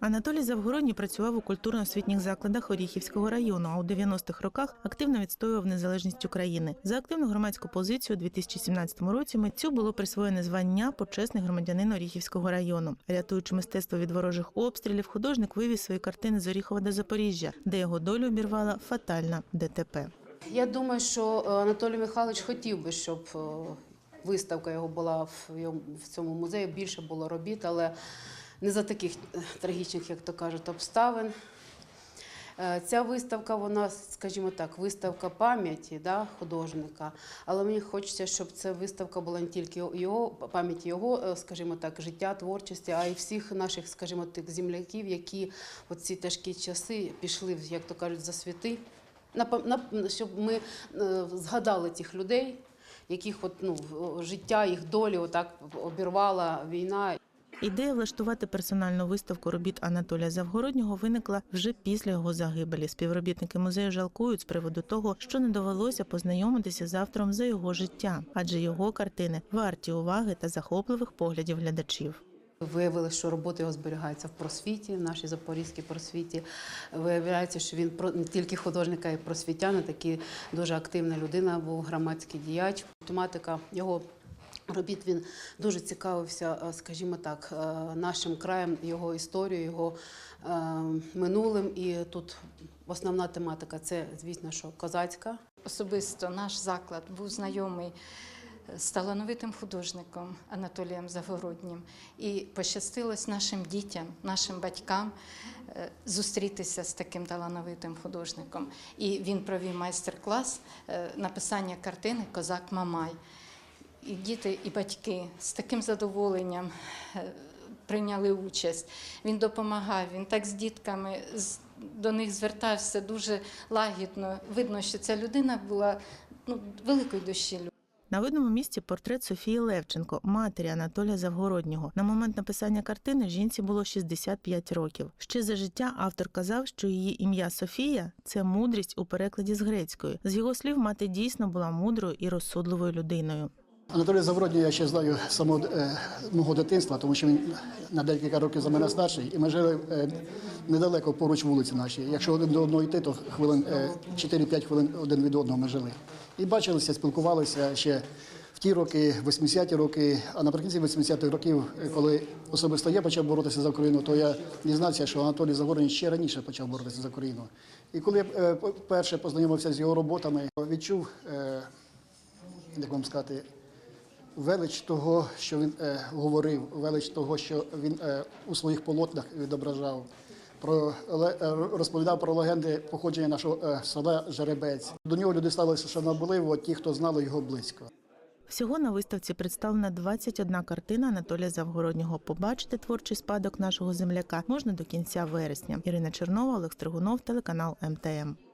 Анатолій Завгородній працював у культурно-освітніх закладах Оріхівського району, а у 90-х роках активно відстоював незалежність України. За активну громадську позицію у 2017 році митцю було присвоєне звання почесний громадянин Оріхівського району. Рятуючи мистецтво від ворожих обстрілів, художник вивіз свої картини з Оріхова до Запоріжжя, де його долю обірвала фатальна ДТП. Я думаю, що е, Анатолій Михайлович хотів би, щоб е, виставка його була в цьому музеї, більше було робіт, але не за таких е, трагічних, як то кажуть, обставин. Е, Ця виставка, вона, скажімо так, виставка пам'яті да, художника. Але мені хочеться, щоб ця виставка була не тільки його пам'яті його, е, скажімо так, життя, творчості, а й всіх наших, скажімо, тих земляків, які в ці тяжкі часи пішли, як то кажуть, за світи. Щоб ми згадали тих людей, яких от, ну, життя, їх долі отак обірвала війна. Ідея влаштувати персональну виставку робіт Анатолія Завгороднього виникла вже після його загибелі. Співробітники музею жалкують з приводу того, що не довелося познайомитися з автором за його життя, адже його картини варті уваги та захопливих поглядів глядачів. Виявили, що роботи його зберігаються в просвіті, в нашій запорізькій просвіті. Виявляється, що він не тільки художник, а й просвітян, такий дуже активна людина, був громадський діяч. Тематика його робіт він дуже цікавився, е, скажімо так, е, нашим краєм, його історією, його е, минулим. І тут основна тематика це, звісно, що козацька. Особисто наш заклад був знайомий з талановитим художником Анатолієм Завгороднім. І пощастилось нашим дітям, нашим батькам зустрітися з таким талановитим художником. І він провів майстер-клас написання картини Козак Мамай. І діти, і батьки з таким задоволенням е, прийняли участь. Він допомагав, він так з дітками до них звертався дуже лагідно. Видно, що ця людина була ну, великої душі. На видному місці портрет Софії Левченко, матері Анатолія Завгороднього. На момент написання картини жінці було 65 років. Ще за життя автор казав, що її ім'я Софія це мудрість у перекладі з грецької. З його слів, мати дійсно була мудрою і розсудливою людиною. Анатолій Завродній я ще знаю з самого е, мого дитинства, тому що він на декілька років за мене старший, і ми жили е, недалеко поруч вулиці наші. Якщо один до одного йти, то хвилин е, 4-5 хвилин один від одного ми жили. І бачилися, спілкувалися ще в ті роки, 80-ті роки, а наприкінці 80-х років, е, коли особисто я почав боротися за Україну, то я дізнався, що Анатолій Загородній ще раніше почав боротися за Україну. І коли я е, перше познайомився з його роботами, відчув, е, як вам сказати, велич того, що він е, говорив, велич того, що він е, у своїх полотнах відображав. Про е, розповідав про легенди походження нашого е, села Жеребець. До нього люди ставилися шанобливо, ті, хто знали його близько. Всього на виставці представлена 21 картина Анатолія Завгороднього. Побачити творчий спадок нашого земляка можна до кінця вересня. Ірина Чернова, Олег Стригунов, телеканал МТМ.